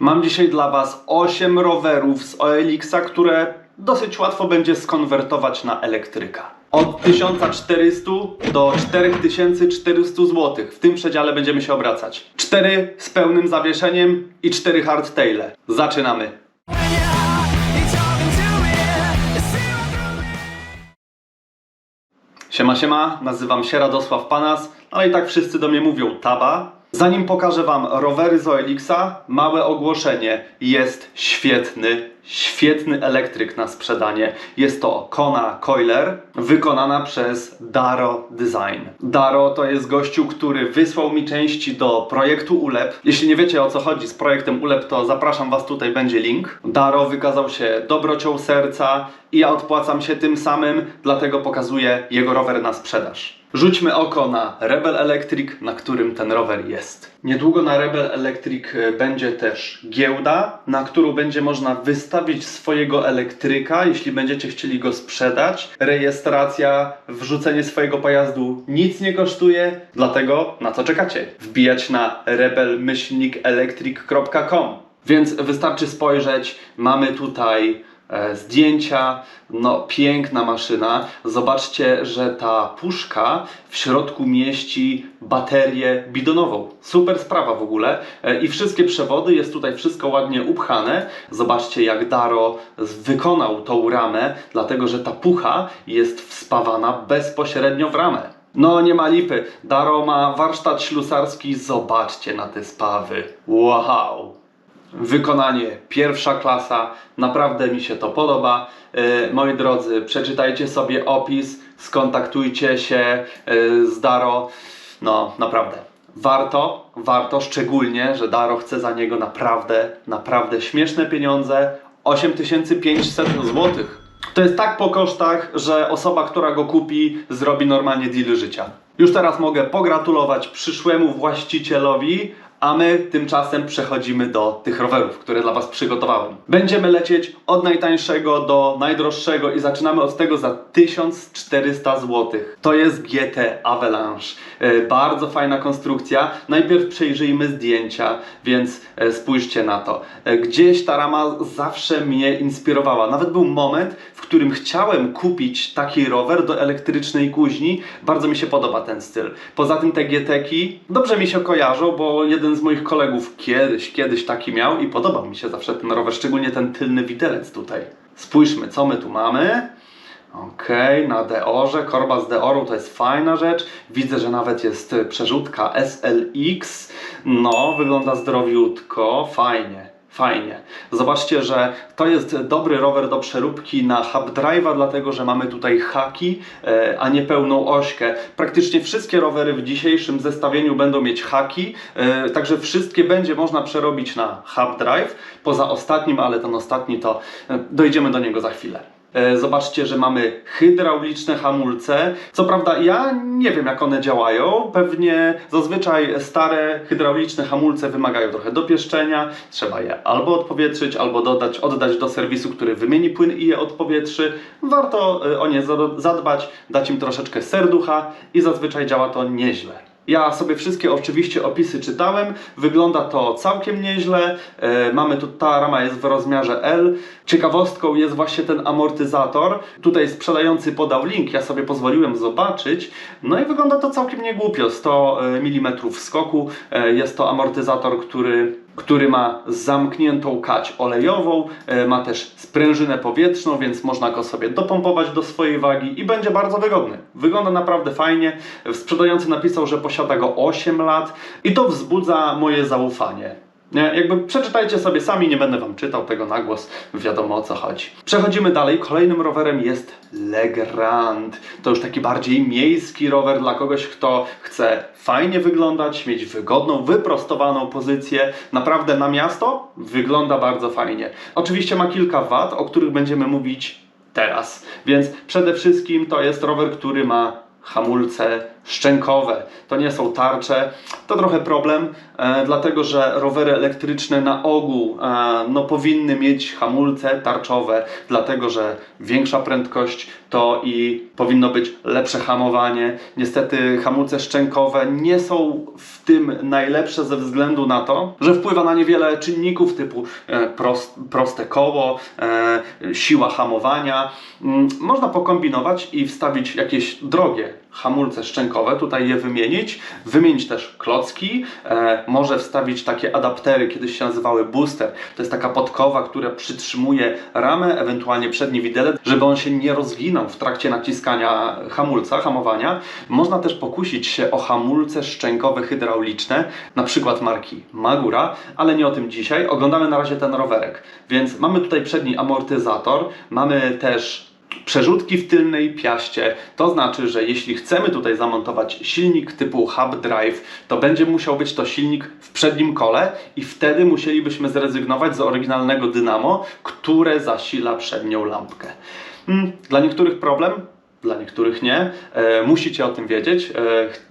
Mam dzisiaj dla Was 8 rowerów z OLX-a, które dosyć łatwo będzie skonwertować na elektryka. Od 1400 do 4400 zł. W tym przedziale będziemy się obracać. 4 z pełnym zawieszeniem i 4 hardtaile. Zaczynamy. Siema, siema, nazywam się Radosław Panas, ale i tak wszyscy do mnie mówią Taba. Zanim pokażę Wam rowery z OLX-a, małe ogłoszenie. Jest świetny, świetny elektryk na sprzedanie. Jest to Kona Coiler, wykonana przez Daro Design. Daro to jest gościu, który wysłał mi części do projektu ULEP. Jeśli nie wiecie o co chodzi z projektem ULEP, to zapraszam Was, tutaj będzie link. Daro wykazał się dobrocią serca i ja odpłacam się tym samym, dlatego pokazuję jego rower na sprzedaż. Rzućmy oko na Rebel Electric, na którym ten rower jest. Niedługo na Rebel Electric e, będzie też giełda, na którą będzie można wystawić swojego elektryka, jeśli będziecie chcieli go sprzedać. Rejestracja, wrzucenie swojego pojazdu nic nie kosztuje, dlatego na co czekacie? Wbijać na rebel-electric.com Więc wystarczy spojrzeć, mamy tutaj zdjęcia, no piękna maszyna. Zobaczcie, że ta puszka w środku mieści baterię bidonową. Super sprawa w ogóle. E, I wszystkie przewody, jest tutaj wszystko ładnie upchane. Zobaczcie jak Daro wykonał tą ramę, dlatego że ta pucha jest wspawana bezpośrednio w ramę. No nie ma lipy. Daro ma warsztat ślusarski. Zobaczcie na te spawy. Wow! Wykonanie pierwsza klasa, naprawdę mi się to podoba. E, moi drodzy, przeczytajcie sobie opis, skontaktujcie się e, z Daro. No, naprawdę. Warto, warto, szczególnie, że Daro chce za niego naprawdę, naprawdę śmieszne pieniądze 8500 zł. To jest tak po kosztach, że osoba, która go kupi, zrobi normalnie deal życia. Już teraz mogę pogratulować przyszłemu właścicielowi, a my tymczasem przechodzimy do tych rowerów, które dla Was przygotowałem. Będziemy lecieć od najtańszego do najdroższego i zaczynamy od tego za 1400 zł. To jest GT Avalanche. E, Bardzo fajna konstrukcja. Najpierw przejrzyjmy zdjęcia, więc e, spójrzcie na to. E, Gdzieś ta rama zawsze mnie inspirowała. Nawet był moment, w którym chciałem kupić taki rower do elektrycznej kuźni. Bardzo mi się podoba ten styl. Poza tym te GT-ki dobrze mi się kojarzą, bo jeden z moich kolegów kiedyś, kiedyś taki miał i podobał mi się zawsze ten rower, szczególnie ten tylny widelec tutaj. Spójrzmy, co my tu mamy. Okej, na Deorze, korba z Deoru to jest fajna rzecz. Widzę, że nawet jest przerzutka SLX. No, wygląda zdrowiutko, fajnie. Fajnie. Zobaczcie, że to jest dobry rower do przeróbki na hub drive'a, dlatego że mamy tutaj haki, e, a nie pełną ośkę. Praktycznie wszystkie rowery w dzisiejszym zestawieniu będą mieć haki, e, także wszystkie będzie można przerobić na hub drive. Poza ostatnim, ale ten ostatni to e, dojdziemy do niego za chwilę. E, Zobaczcie, że mamy hydrauliczne hamulce. Co prawda, ja nie wiem, jak one działają. Pewnie zazwyczaj stare hydrauliczne hamulce wymagają trochę dopieszczenia. Trzeba je albo odpowietrzyć, albo dodać, oddać do serwisu, który wymieni płyn i je odpowietrzy. Warto e, o nie za- zadbać, dać im troszeczkę serducha i zazwyczaj działa to nieźle. Ja sobie wszystkie oczywiście opisy czytałem, wygląda to całkiem nieźle. E, mamy tu, ta rama jest w rozmiarze L. Ciekawostką jest właśnie ten amortyzator. Tutaj sprzedający podał link, ja sobie pozwoliłem zobaczyć. No i wygląda to całkiem niegłupio. 100 mm skoku. E, jest to amortyzator, który który ma zamkniętą kać olejową, e, ma też sprężynę powietrzną, więc można go sobie dopompować do swojej wagi i będzie bardzo wygodny. Wygląda naprawdę fajnie. Sprzedający napisał, że posiada go 8 lat i to wzbudza moje zaufanie. Nie, jakby przeczytajcie sobie sami, nie będę wam czytał tego na głos, wiadomo o co chodzi. Przechodzimy dalej. Kolejnym rowerem jest Legrand. To już taki bardziej miejski rower dla kogoś, kto chce fajnie wyglądać, mieć wygodną, wyprostowaną pozycję. Naprawdę na miasto wygląda bardzo fajnie. Oczywiście ma kilka wad, o których będziemy mówić teraz. Więc przede wszystkim to jest rower, który ma hamulce szczękowe. To nie są tarcze. To trochę problem, e, dlatego że rowery elektryczne na ogół e, no, powinny mieć hamulce tarczowe, dlatego że większa prędkość to i powinno być lepsze hamowanie. Niestety hamulce szczękowe nie są w tym najlepsze ze względu na to, że wpływa na niewiele czynników typu e, prost, proste koło, siła hamowania. Mm, Można pokombinować i wstawić jakieś drogie hamulce szczękowe, tutaj je wymienić, wymienić też klocki, e, może wstawić takie adaptery, kiedyś się nazywały booster, to jest taka podkowa, która przytrzymuje ramę, ewentualnie przedni widelec, żeby on się nie rozginął w trakcie naciskania hamulca, hamowania. Można też pokusić się o hamulce szczękowe hydrauliczne, na przykład marki Magura, ale nie o tym dzisiaj. Oglądamy na razie ten rowerek, więc mamy tutaj przedni amortyzator, mamy też Przerzutki w tylnej piaście, to znaczy, że jeśli chcemy tutaj zamontować silnik typu hub drive, to będzie musiał być to silnik w przednim kole i wtedy musielibyśmy zrezygnować z oryginalnego dynamo, które zasila przednią lampkę. Hmm, Dla niektórych problem, dla niektórych nie. E, musicie o tym wiedzieć. E,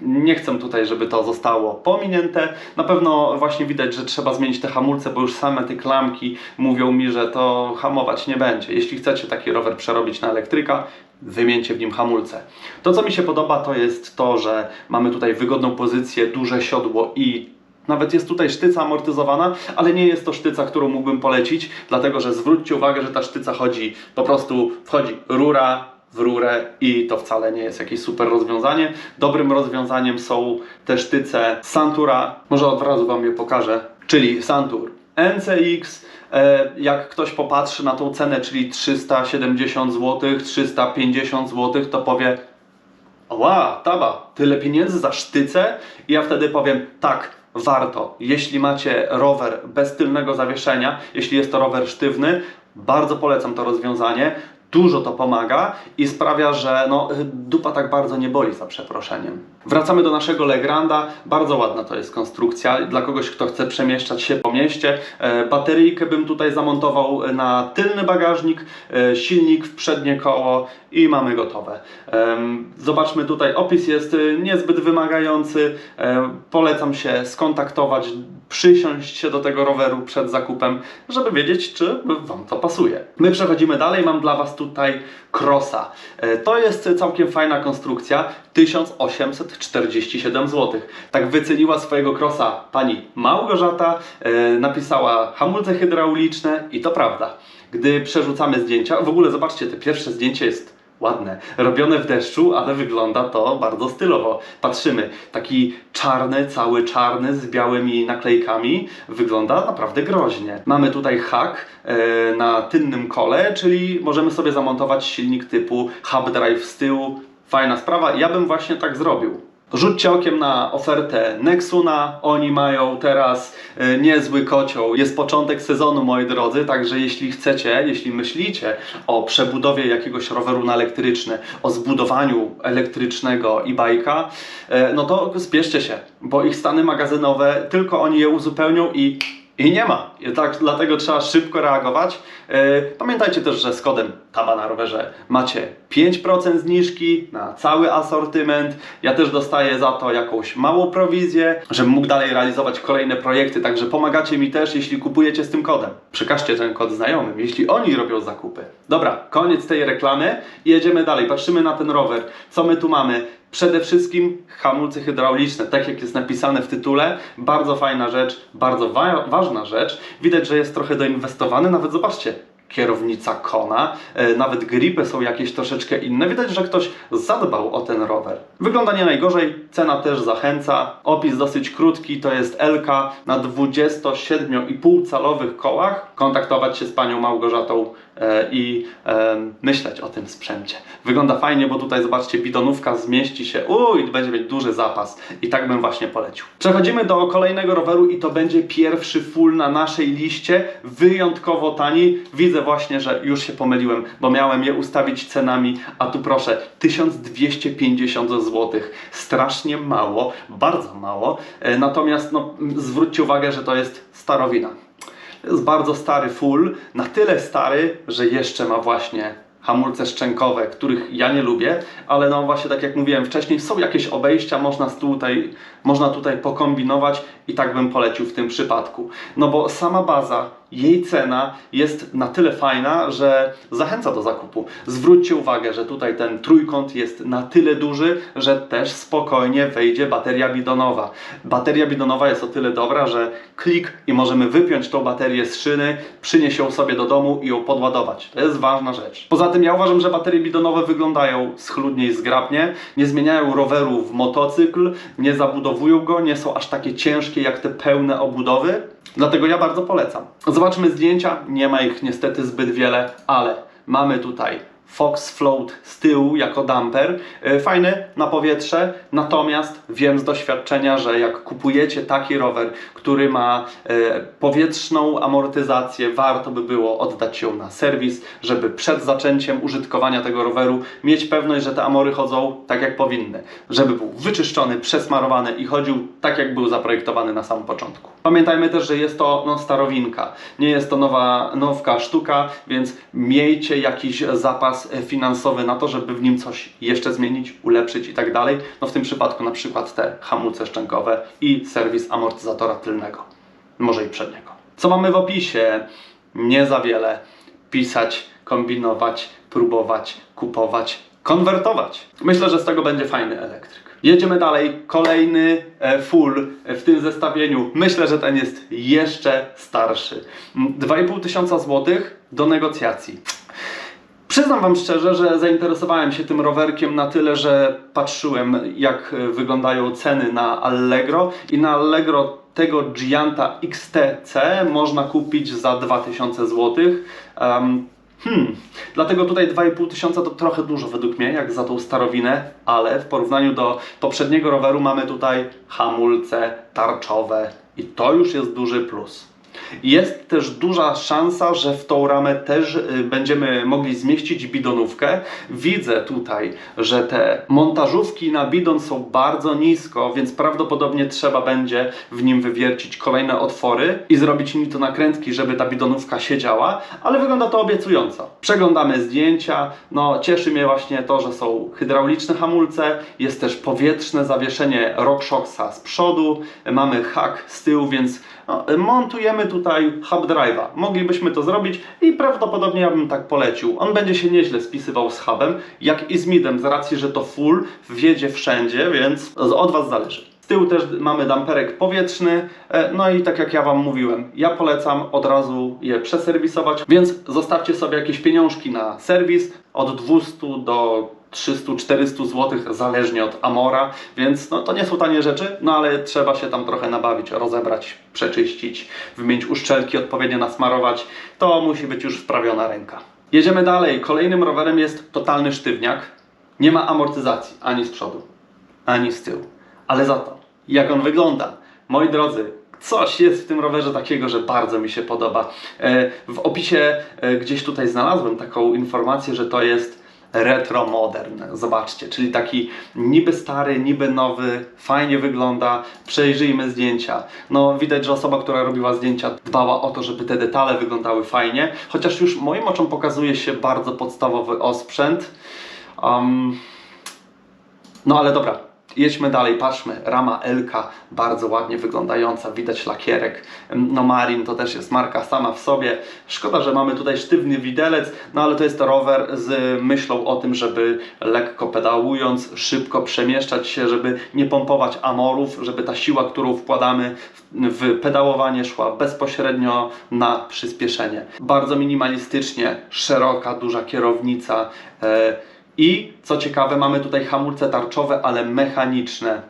nie chcę tutaj, żeby to zostało pominięte. Na pewno właśnie widać, że trzeba zmienić te hamulce, bo już same te klamki mówią mi, że to hamować nie będzie. Jeśli chcecie taki rower przerobić na elektryka, wymieńcie w nim hamulce. To, co mi się podoba, to jest to, że mamy tutaj wygodną pozycję, duże siodło i nawet jest tutaj sztyca amortyzowana, ale nie jest to sztyca, którą mógłbym polecić, dlatego że zwróćcie uwagę, że ta sztyca chodzi, po prostu wchodzi rura w rurę i to wcale nie jest jakieś super rozwiązanie. Dobrym rozwiązaniem są te sztyce Santura, może od razu Wam je pokażę, czyli Santur NCX, e, jak ktoś popatrzy na tą cenę, czyli 370 zł, 350 zł, to powie Ła, taba, tyle pieniędzy za sztycę? I ja wtedy powiem, tak, warto. Jeśli macie rower bez tylnego zawieszenia, jeśli jest to rower sztywny, bardzo polecam to rozwiązanie. Dużo to pomaga i sprawia, że no, dupa tak bardzo nie boli za przeproszeniem. Wracamy do naszego Legranda. Bardzo ładna to jest konstrukcja. Dla kogoś, kto chce przemieszczać się po mieście. E, bateryjkę bym tutaj zamontował na tylny bagażnik, e, silnik w przednie koło i mamy gotowe. Zobaczmy tutaj, opis jest y, niezbyt wymagający. Polecam się skontaktować, przysiąść się do tego roweru przed zakupem, żeby wiedzieć, czy Wam to pasuje. My przechodzimy dalej, mam dla Was tutaj Crossa. E, To jest całkiem fajna konstrukcja, 1847 zł. Tak wyceniła swojego Crossa pani Małgorzata, e, napisała hamulce hydrauliczne i to prawda. Gdy przerzucamy zdjęcia, w ogóle zobaczcie, te pierwsze zdjęcie jest ładne, robione w deszczu, ale wygląda to bardzo stylowo. Patrzymy, taki czarny, cały czarny z białymi naklejkami, wygląda naprawdę groźnie. Mamy tutaj hak e, na tylnym kole, czyli możemy sobie zamontować silnik typu hub drive z tyłu. Fajna sprawa, ja bym właśnie tak zrobił. Rzućcie okiem na ofertę Nexuna. Oni mają teraz e, niezły kocioł. Jest początek sezonu, moi drodzy, także jeśli chcecie, jeśli myślicie o przebudowie jakiegoś roweru na elektryczny, o zbudowaniu elektrycznego e-bike'a, e, no to spieszcie się, bo ich stany magazynowe, tylko oni je uzupełnią i i nie ma. I tak, dlatego trzeba szybko reagować. E, Pamiętajcie też, że z kodem TABA na rowerze macie 5% zniżki na cały asortyment. Ja też dostaję za to jakąś małą prowizję, żebym mógł dalej realizować kolejne projekty. Także pomagacie mi też, jeśli kupujecie z tym kodem. Przekażcie ten kod znajomym, jeśli oni robią zakupy. Dobra, koniec tej reklamy i jedziemy dalej. Patrzymy na ten rower. Co my tu mamy? Przede wszystkim hamulce hydrauliczne, tak jak jest napisane w tytule. Bardzo fajna rzecz, bardzo wa ważna rzecz. Widać, że jest trochę doinwestowany. Nawet zobaczcie, kierownica Kona, e, nawet gripy są jakieś troszeczkę inne. Widać, że ktoś zadbał o ten rower. Wygląda nie najgorzej, cena też zachęca. Opis dosyć krótki, to jest LK na 27,5 calowych kołach. Kontaktować się z panią Małgorzatą i e, myśleć o tym sprzęcie. Wygląda fajnie, bo tutaj zobaczcie, bidonówka zmieści się, uj, będzie mieć duży zapas i tak bym właśnie polecił. Przechodzimy do kolejnego roweru i to będzie pierwszy full na naszej liście, wyjątkowo tani. Widzę właśnie, że już się pomyliłem, bo miałem je ustawić cenami, a tu proszę, 1250 zł. Strasznie mało, bardzo mało. E, Natomiast no, zwróćcie uwagę, że to jest starowina. Jest bardzo stary full, na tyle stary, że jeszcze ma właśnie hamulce szczękowe, których ja nie lubię, ale no właśnie tak jak mówiłem wcześniej, są jakieś obejścia, można tutaj, można tutaj pokombinować i tak bym polecił w tym przypadku. No bo sama baza, jej cena jest na tyle fajna, że zachęca do zakupu. Zwróćcie uwagę, że tutaj ten trójkąt jest na tyle duży, że też spokojnie wejdzie bateria bidonowa. Bateria bidonowa jest o tyle dobra, że klik i możemy wypiąć tą baterię z szyny, przynieść ją sobie do domu i ją podładować. To jest ważna rzecz. Poza tym ja uważam, że baterie bidonowe wyglądają schludnie i zgrabnie, nie zmieniają roweru w motocykl, nie zabudowują go, nie są aż takie ciężkie jak te pełne obudowy. Dlatego ja bardzo polecam. Zobaczmy zdjęcia. Nie ma ich niestety zbyt wiele, ale mamy tutaj Fox Float z tyłu jako damper. E, Fajny na powietrze, natomiast wiem z doświadczenia, że jak kupujecie taki rower, który ma e, powietrzną amortyzację, warto by było oddać ją na serwis, żeby przed zaczęciem użytkowania tego roweru mieć pewność, że te amory chodzą tak jak powinny. Żeby był wyczyszczony, przesmarowany i chodził tak jak był zaprojektowany na samym początku. Pamiętajmy też, że jest to no, starowinka. Nie jest to nowa, nowka sztuka, więc miejcie jakiś zapas e, finansowy na to, żeby w nim coś jeszcze zmienić, ulepszyć i tak dalej. No w tym przypadku na przykład te hamulce szczękowe i serwis amortyzatora tylnego, może i przedniego. Co mamy w opisie? Nie za wiele. Pisać, kombinować, próbować, kupować, konwertować. Myślę, że z tego będzie fajny elektryk. Jedziemy dalej. Kolejny e, full w tym zestawieniu. Myślę, że ten jest jeszcze starszy. Mm, 2,5 tysiąca złotych do negocjacji. Przyznam Wam szczerze, że zainteresowałem się tym rowerkiem na tyle, że patrzyłem jak e, wyglądają ceny na Allegro i na Allegro tego Gianta XTC można kupić za 2000 zł. Um, Hmm, dlatego tutaj 2,5 tysiąca to trochę dużo według mnie, jak za tą starowinę, ale w porównaniu do poprzedniego roweru mamy tutaj hamulce tarczowe i to już jest duży plus. Jest też duża szansa, że w tą ramę też y, będziemy mogli zmieścić bidonówkę. Widzę tutaj, że te montażówki na bidon są bardzo nisko, więc prawdopodobnie trzeba będzie w nim wywiercić kolejne otwory i zrobić nito nakrętki, żeby ta bidonówka siedziała, ale wygląda to obiecująco. Przeglądamy zdjęcia, no cieszy mnie właśnie to, że są hydrauliczne hamulce, jest też powietrzne zawieszenie RockShoxa z przodu, mamy hak z tyłu, więc no, montujemy tutaj hub drive'a. Moglibyśmy to zrobić i prawdopodobnie ja bym tak polecił. On będzie się nieźle spisywał z hubem, jak i z midem, z racji, że to full wjedzie wszędzie, więc od Was zależy. Z tyłu też mamy damperek powietrzny, e, no i tak jak ja Wam mówiłem, ja polecam od razu je przeserwisować, więc zostawcie sobie jakieś pieniążki na serwis od 200 do 300-400 zł, zależnie od Amora, więc no, to nie są tanie rzeczy, no ale trzeba się tam trochę nabawić, rozebrać, przeczyścić, wymienić uszczelki, odpowiednio nasmarować. To musi być już wprawiona ręka. Jedziemy dalej. Kolejnym rowerem jest totalny sztywniak. Nie ma amortyzacji ani z przodu, ani z tyłu. Ale za to, jak on wygląda. Moi drodzy, coś jest w tym rowerze takiego, że bardzo mi się podoba. E, W opisie e, gdzieś tutaj znalazłem taką informację, że to jest retro modern. Zobaczcie, czyli taki niby stary, niby nowy, fajnie wygląda. Przejrzyjmy zdjęcia. No widać, że osoba, która robiła zdjęcia dbała o to, żeby te detale wyglądały fajnie, chociaż już moim oczom pokazuje się bardzo podstawowy osprzęt. Um, no ale dobra, jedźmy dalej, patrzmy. Rama Elka, bardzo ładnie wyglądająca, widać lakierek. No Marin to też jest marka sama w sobie. Szkoda, że mamy tutaj sztywny widelec, no ale to jest rower z myślą o tym, żeby lekko pedałując, szybko przemieszczać się, żeby nie pompować amorów, żeby ta siła, którą wkładamy w w pedałowanie szła bezpośrednio na przyspieszenie. Bardzo minimalistycznie, szeroka, duża kierownica. E, i co ciekawe, mamy tutaj hamulce tarczowe, ale mechaniczne.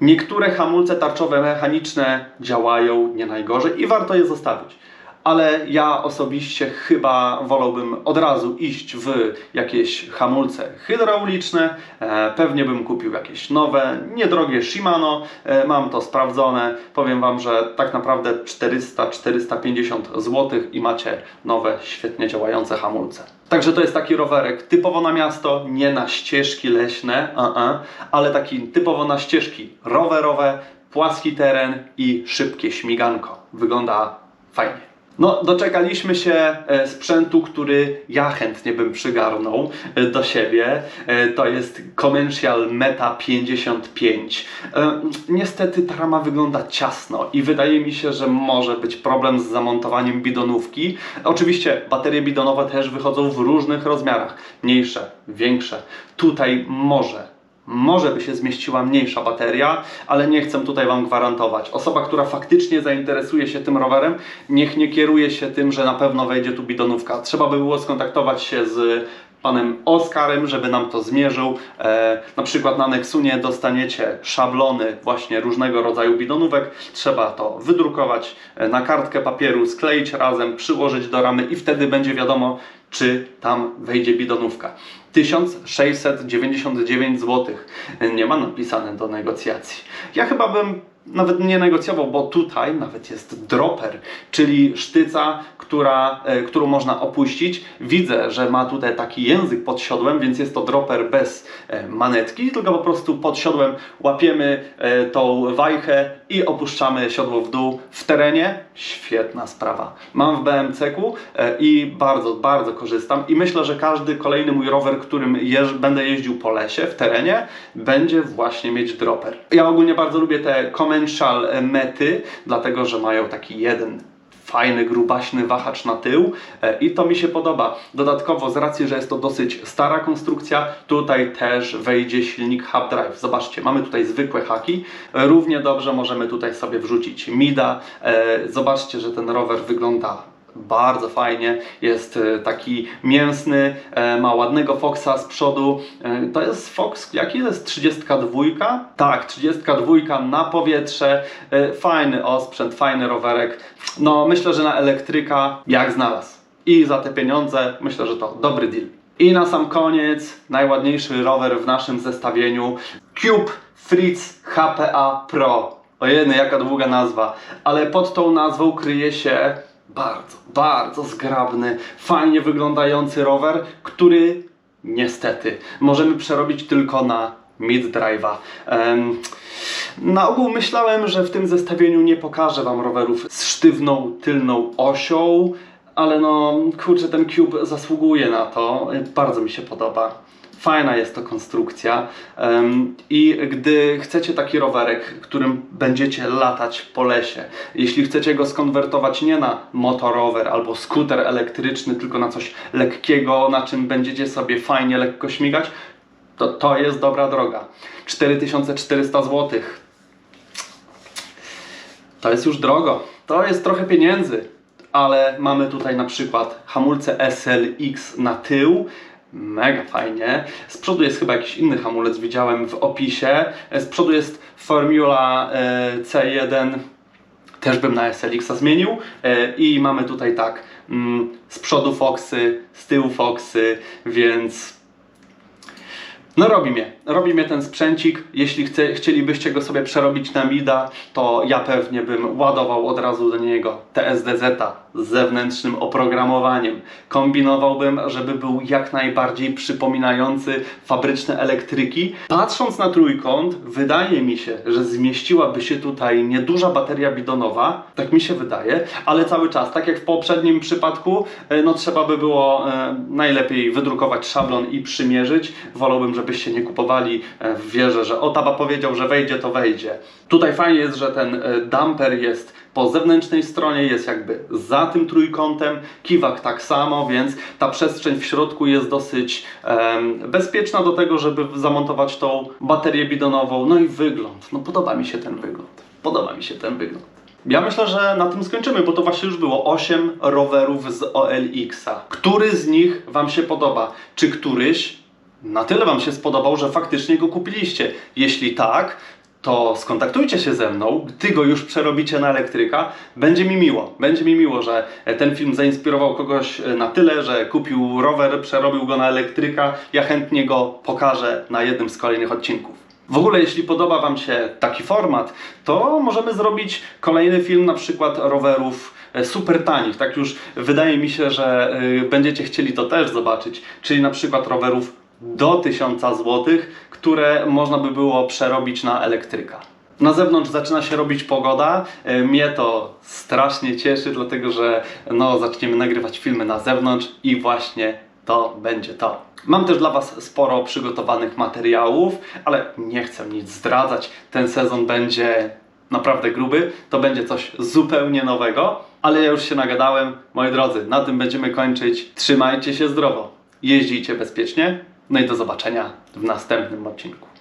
Niektóre hamulce tarczowe mechaniczne działają nie najgorzej i warto je zostawić. Ale ja osobiście chyba wolałbym od razu iść w jakieś hamulce hydrauliczne. E, pewnie bym kupił jakieś nowe, niedrogie Shimano. E, mam to sprawdzone. Powiem Wam, że tak naprawdę 400-450 zł i macie nowe, świetnie działające hamulce. Także to jest taki rowerek typowo na miasto, nie na ścieżki leśne, uh-uh, ale taki typowo na ścieżki rowerowe, płaski teren i szybkie śmiganko. Wygląda fajnie. No, doczekaliśmy się e, sprzętu, który ja chętnie bym przygarnął e, do siebie. E, To jest Commercial Meta 55. E, Niestety ta rama wygląda ciasno i wydaje mi się, że może być problem z zamontowaniem bidonówki. Oczywiście baterie bidonowe też wychodzą w różnych rozmiarach. Mniejsze, większe. Tutaj może może by się zmieściła mniejsza bateria, ale nie chcę tutaj Wam gwarantować. Osoba, która faktycznie zainteresuje się tym rowerem, niech nie kieruje się tym, że na pewno wejdzie tu bidonówka. Trzeba by było skontaktować się z panem Oskarem, żeby nam to zmierzył. E, na przykład na Nexunie dostaniecie szablony właśnie różnego rodzaju bidonówek. Trzeba to wydrukować e, na kartkę papieru, skleić razem, przyłożyć do ramy i wtedy będzie wiadomo, czy tam wejdzie bidonówka. 1699 zł nie ma napisane do negocjacji. Ja chyba bym nawet nie negocjował, bo tutaj nawet jest dropper, czyli sztyca, która, e, którą można opuścić. Widzę, że ma tutaj taki język pod siodłem, więc jest to dropper bez e, manetki, tylko po prostu pod siodłem łapiemy e, tą wajchę i opuszczamy siodło w dół w terenie. Świetna sprawa. Mam w BMC-ku e, i bardzo, bardzo korzystam i myślę, że każdy kolejny mój rower, którym jeż, będę jeździł po lesie, w terenie, będzie właśnie mieć dropper. Ja ogólnie bardzo lubię te Commercial e, mety, dlatego że mają taki jeden fajny, grubaśny wahacz na tył e, i to mi się podoba. Dodatkowo z racji, że jest to dosyć stara konstrukcja, tutaj też wejdzie silnik Hub Drive. Zobaczcie, mamy tutaj zwykłe haki, E, równie dobrze możemy tutaj sobie wrzucić MIDA. E, Zobaczcie, że ten rower wygląda bardzo fajnie, jest e, taki mięsny, e, ma ładnego Foxa z przodu. E, To jest Fox, jaki jest 32? Tak, 32 na powietrze, fajny osprzęt, fajny rowerek. No myślę, że na elektryka jak znalazł. I za te pieniądze myślę, że to dobry deal. I na sam koniec najładniejszy rower w naszym zestawieniu Cube Fritz HPA Pro. Ojej, jaka długa nazwa, ale pod tą nazwą kryje się bardzo, bardzo zgrabny, fajnie wyglądający rower, który niestety możemy przerobić tylko na mid drive'a. Em, na ogół myślałem, że w tym zestawieniu nie pokażę Wam rowerów z sztywną tylną osią, ale no kurczę, ten Cube zasługuje na to. Bardzo mi się podoba. Fajna jest to konstrukcja. I gdy chcecie taki rowerek, którym będziecie latać po lesie, jeśli chcecie go skonwertować nie na motorower albo skuter elektryczny, tylko na coś lekkiego, na czym będziecie sobie fajnie, lekko śmigać, to to jest dobra droga. 4400 zł. To jest już drogo. To jest trochę pieniędzy. Ale mamy tutaj na przykład hamulce SLX na tył. Mega fajnie. Z przodu jest chyba jakiś inny hamulec, widziałem w opisie. Z przodu jest Formula e, C1. Też bym na SLX-a zmienił. E, I mamy tutaj tak, mm, z przodu Foxy, z tyłu Foxy, więc no robi mnie, robi mnie ten sprzęcik. Jeśli chce, chcielibyście go sobie przerobić na MIDA, to ja pewnie bym ładował od razu do niego TSDZ-a z zewnętrznym oprogramowaniem. Kombinowałbym, żeby był jak najbardziej przypominający fabryczne elektryki. Patrząc na trójkąt, wydaje mi się, że zmieściłaby się tutaj nieduża bateria bidonowa, tak mi się wydaje, ale cały czas, tak jak w poprzednim przypadku, e, no trzeba by było e, najlepiej wydrukować szablon i przymierzyć. Wolałbym, żebyście nie kupowali e, w wierze, że o taba powiedział, że wejdzie, to wejdzie. Tutaj fajnie jest, że ten e, damper jest po zewnętrznej stronie, jest jakby za tym trójkątem, kiwak tak samo, więc ta przestrzeń w środku jest dosyć em, bezpieczna do tego, żeby zamontować tą baterię bidonową. No i wygląd, no podoba mi się ten wygląd, podoba mi się ten wygląd. Ja myślę, że na tym skończymy, bo to właśnie już było 8 rowerów z OLX-a. Który z nich Wam się podoba? Czy któryś na tyle Wam się spodobał, że faktycznie go kupiliście? Jeśli tak, to skontaktujcie się ze mną, gdy go już przerobicie na elektryka. Będzie mi miło. Będzie mi miło, że ten film zainspirował kogoś na tyle, że kupił rower, przerobił go na elektryka. Ja chętnie go pokażę na jednym z kolejnych odcinków. W ogóle, jeśli podoba Wam się taki format, to możemy zrobić kolejny film na przykład rowerów e, super tanich. Tak już wydaje mi się, że y, będziecie chcieli to też zobaczyć. Czyli na przykład rowerów do 1000 zł, które można by było przerobić na elektryka. Na zewnątrz zaczyna się robić pogoda. E, Mnie to strasznie cieszy, dlatego że no, zaczniemy nagrywać filmy na zewnątrz i właśnie to będzie to. Mam też dla Was sporo przygotowanych materiałów, ale nie chcę nic zdradzać. Ten sezon będzie naprawdę gruby. To będzie coś zupełnie nowego, ale ja już się nagadałem. Moi drodzy, na tym będziemy kończyć. Trzymajcie się zdrowo, jeździcie bezpiecznie. No i do zobaczenia w następnym odcinku.